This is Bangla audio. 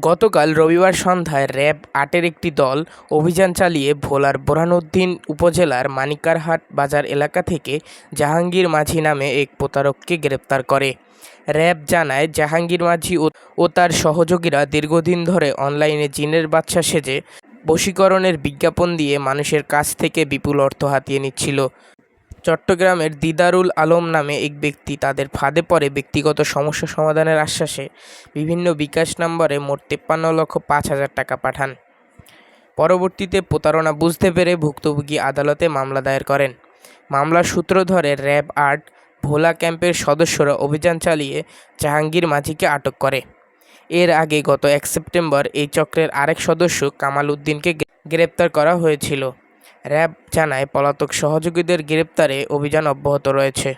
গতকাল রবিবার সন্ধ্যায় র্যাব আটের একটি দল অভিযান চালিয়ে ভোলার বোরহানউদ্দিন উপজেলার মানিকারহাট বাজার এলাকা থেকে জাহাঙ্গীর মাঝি নামে এক প্রতারককে গ্রেপ্তার করে। র্যাব জানায়, জাহাঙ্গীর মাঝি ও তার সহযোগীরা দীর্ঘদিন ধরে অনলাইনে জিনের বাচ্চা সেজে বশীকরণের বিজ্ঞাপন দিয়ে মানুষের কাছ থেকে বিপুল অর্থ হাতিয়ে নিচ্ছিল। চট্টগ্রামের দিদারুল আলম নামে এক ব্যক্তি তাদের ফাঁদে পড়ে ব্যক্তিগত সমস্যা সমাধানের আশ্বাসে বিভিন্ন বিকাশ নম্বরে মোট তেপ্পান্ন লক্ষ পাঁচ হাজার টাকা পাঠান। পরবর্তীতে প্রতারণা বুঝতে পেরে ভুক্তভোগী আদালতে মামলা দায়ের করেন। মামলার সূত্র ধরে র্যাব আট, ভোলা ক্যাম্পের সদস্যরা অভিযান চালিয়ে জাহাঙ্গীর মাঝিকে আটক করে। এর আগে গত এক সেপ্টেম্বর এই চক্রের আরেক সদস্য কামাল উদ্দিনকে গ্রেপ্তার করা হয়েছিল। র্যাব জানায় পলাতক সহযোগীদের গ্রেপ্তারে অভিযান অব্যাহত রয়েছে।